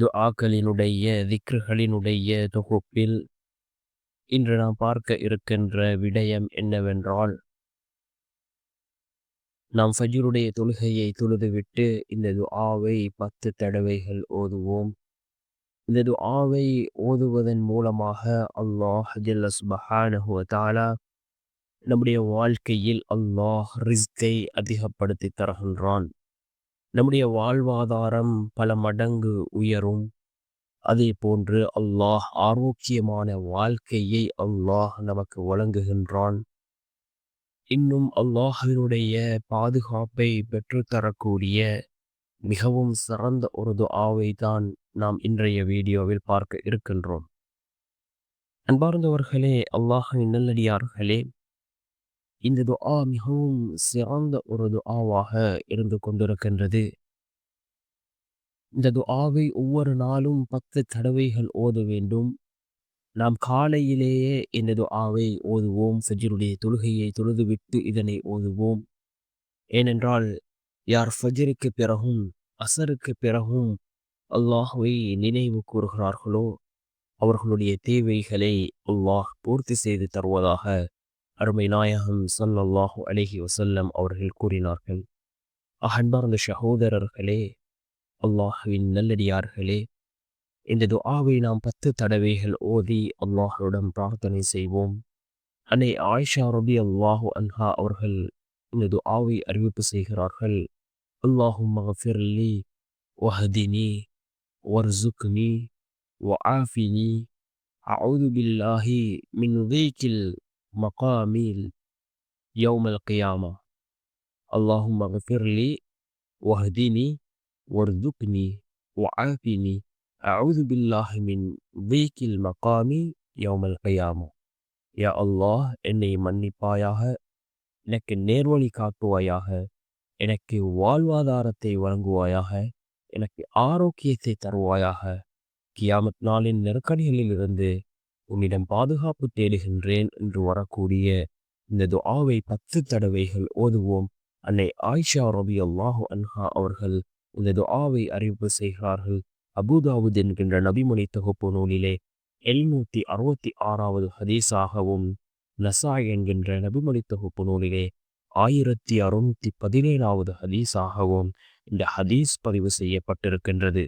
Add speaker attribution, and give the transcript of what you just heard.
Speaker 1: துஆக்களினுடைய திக்ருகளினுடைய தொகுப்பில் இன்று நாம் பார்க்க இருக்கின்ற விடயம் என்னவென்றால் நாம் ஃபஜ்ருடைய தொழுகையை தொழுதுவிட்டு இந்த துஆவை பத்து தடவைகள் ஓதுவோம். இந்த துஆவை ஓதுவதன் மூலமாக அல்லாஹ் ஜல்ல சுபஹானஹு நம்முடைய வாழ்க்கையில் அல்லாஹ் ரிஸ்கை அதிகப்படுத்தி தருகின்றான். நம்முடைய வாழ்வாதாரம் பல மடங்கு உயரும். அதே போன்று அல்லாஹ் ஆரோக்கியமான வாழ்க்கையை அல்லாஹ் நமக்கு வழங்குகின்றான். இன்னும் அல்லாஹினுடைய பாதுகாப்பை பெற்றுத்தரக்கூடிய மிகவும் சிறந்த ஒரு துஆவை தான் நாம் இன்றைய வீடியோவில் பார்க்க இருக்கின்றோம். அன்பார்ந்தவர்களே அல்லாஹின் நல்லடியார்களே இந்த துஆ மிகவும் சிறந்த ஒரு துஆவாக இருந்து கொண்டிருக்கின்றது. இந்த துஆவை ஒவ்வொரு நாளும் பத்து தடவைகள் ஓத வேண்டும். நாம் காலையிலேயே இந்த துஆவை ஓதுவோம். ஃபஜ்ருடைய தொழுகையை தொழுதுவிட்டு இதனை ஓதுவோம். ஏனென்றால் யார் ஃபஜ்ருக்கு பிறகும் அசருக்கு பிறகும் அல்லாஹுவை நினைவு கூறுகிறார்களோ அவர்களுடைய தேவைகளை அல்லாஹ் பூர்த்தி செய்து தருவதாக அருமை நாயகம் சல்லல்லாஹு அலஹி வசல்லம் அவர்கள் கூறினார்கள் அன்பார்ந்த சகோதரர்களே அல்லாஹுவின் நல்லடியார்களே இந்த துஆவை நாம் பத்து தடவைகள் ஓதி அல்லாஹுடன் பிரார்த்தனை செய்வோம் அன்னை ஆயிஷா ரபி அல்லாஹு அன்ஹா அவர்கள் இந்த துஆவை அறிவிப்பு செய்கிறார்கள் அல்லாஹும் மகஃபிர்லி வஹதினி வர்சுக்னி وعافني أعوذ بالله من ضيق المقام يوم القيامة اللهم اغفر لي واهدني وارزقني وعافني أعوذ بالله من ضيق المقام يوم القيامة யா அல்லாஹ் என்னை மன்னிப்பாயாக எனக்கு நேர்வழி காட்டுவாயாக எனக்கு வாழ்வாதாரத்தை வழங்குவாயாக எனக்கு ஆரோக்கியத்தை தருவாயாக கியாமத் நாளின் நெருக்கடிகளில் இருந்து உன்னிடம் பாதுகாப்பு தேடுகின்றேன் என்று வரக்கூடிய இந்த துஆவை பத்து தடவைகள் ஓதுவோம். அன்னை ஆயிஷா ரபி அல்லாஹு அன்ஹா அவர்கள் இந்த துஆவை அறிவிப்பு செய்கிறார்கள். அபுதாவுத் என்கின்ற நபிமொழி தொகுப்பு நூலிலே எழுநூற்றி அறுபத்தி ஆறாவது ஹதீஸாகவும் நசாய் என்கின்ற நபிமொழி தொகுப்பு நூலிலே ஆயிரத்தி அறுநூற்றி பதினேழாவது ஹதீஸாகவும் இந்த ஹதீஸ் பதிவு செய்யப்பட்டிருக்கின்றது.